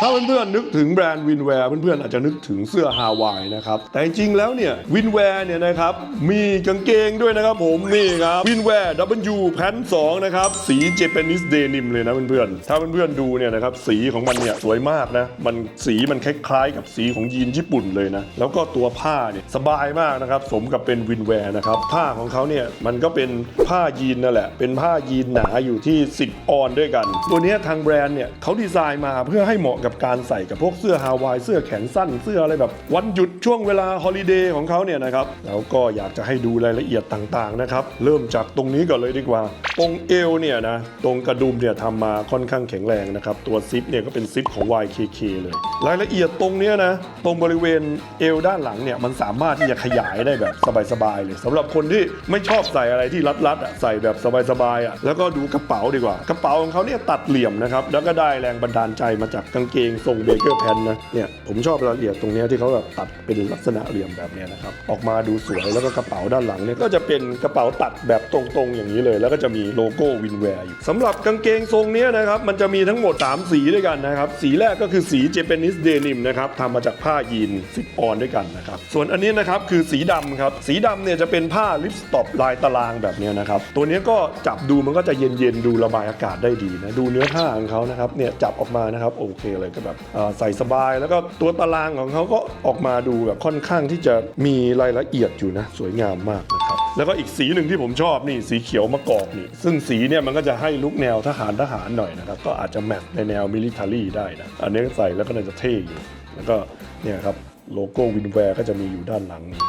ถ้าเพื่อนๆนึกถึงแบรนด์วินแวร์เพื่อนๆอาจจะนึกถึงเสื้อฮาวายนะครับ แต่จริงๆแล้วเนี่ยวินแวร์เนี่ยนะครับมีกางเกงด้วยนะครับผมนี่ครับวินแวร์ W แพนสองนะครับสีเจแปนิสเดนิมเลยนะเพื่อนๆถ้าเพื่อนๆดูเนี่ยนะครับสีของมันเนี่ยสวยมากนะมันสีมันคล้ายๆกับสีของยีนญี่ปุ่นเลยนะแล้วก็ตัวผ้าเนี่ยสบายมากนะครับสมกับเป็นวินแวร์นะครับผ้าของเขาเนี่ยมันก็เป็นผ้ายีนนั่นแหละ เป็นผ้ายีนหนาอยู่ที่ 10 ออนด้วยกัน ตัวนี้ทางแบรนด์เนี่ยเขาดีไซน์มาเพื่อให้เหมาะกับการใส่กับพวกเสื้อฮาวายเสื้อแขนสั้น เสื้ออะไรแบบ วันหยุดช่วงเวลาฮอลิเดย์ของเขาเนี่ยนะครับแล้วก็อยากจะให้ดูรายละเอียดต่างๆนะครับเริ่มจากตรงนี้ก่อนเลยดีกว่า ตรงเอวเนี่ยนะตรงกระดุมเนี่ยทำมาค่อนข้างแข็งแรงนะครับตัวซิปเนี่ยก็เป็นซิปของ YKK เลย รายละเอียดตรงเนี้ยนะตรงบริเวณเอวด้านหลังเนี่ยมันสามารถที่จะขยายได้แบบสบายๆเลยสำหรับคนที่ไม่ชอบใส่อะไรที่รัดๆอะใส่แบบสบายๆอะแล้วก็ดูกระเป๋าดีกว่า กระเป๋าของเขาเนี่ยตัดเหลี่ยมนะครับแล้วก็ได้แรงบันดาลใจมาจากกางเกกงทรงเบเกอร์แพนนะเนี่ยผมชอบรายละเอียดตรงนี้ที่เขาแบบตัดเป็นลักษณะเหลี่ยมแบบนี้นะครับออกมาดูสวยแล้วก็กระเป๋าด้านหลังเนี่ยก็จะเป็นกระเป๋าตัดแบบตรงๆอย่างนี้เลย แล้วก็จะมีโลโก้วินแวร์อยู่สำหรับกางเกงทรงนี้นะครับมันจะมีทั้งหมด 3 สีด้วยกันนะครับสีแรกก็คือสีเจแปนิสเดนิมนะครับทำมาจากผ้ายีน10ออนด้วยกันนะครับส่วนอันนี้นะครับคือสีดำครับสีดำเนี่ยจะเป็นผ้าลิปสต็อปลายตารางแบบนี้นะครับตัวนี้ก็จับดูมันก็จะเย็นๆดูระบายอากาศได้ดีนะดูเนื้อผ้าของเขานะครับเนี่ยจับออกมานะครับโอเคเลยก็แบบใส่สบาย แล้วก็ตัวตารางของเขาก็ออกมาดูแบบค่อนข้างที่จะมีรายละเอียดอยู่นะ สวยงามมากนะครับแล้วก็อีกสีหนึ่งที่ผมชอบนี่สีเขียวมะกอกนี่ ซึ่งสีเนี่ยมันก็จะให้ลุกแนวทหารทหารหน่อยนะครับ ก็อาจจะแมทในแนวมิลิเ a รีได้นะอันนี้ใส่แล้วก็น่าจะเท่อยู่แล้วก็เนี่ยครับโลโก้วินแวร์ก็จะมีอยู่ด้านหลังนี้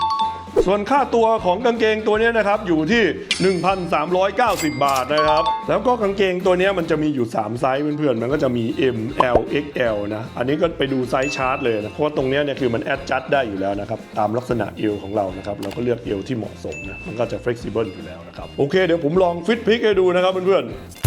ส่วนค่าตัวของกางเกงตัวนี้นะครับอยู่ที่ 1,390 บาทนะครับ แล้วก็กางเกงตัวนี้มันจะมีอยู่ 3 ไซส์เพื่อนๆ มันก็จะมี M L XL นะ อันนี้ก็ไปดูไซส์ชาร์ตเลยนะ เพราะว่าตรงนี้เนี่ยคือมันแอดจัดได้อยู่แล้วนะครับ ตามลักษณะเอวของเรานะครับ เราก็เลือกเอวที่เหมาะสมนะ มันก็จะ flexible อยู่แล้วนะครับ โอเค เดี๋ยวผมลองฟิตพิกให้ดูนะครับเพื่อนๆ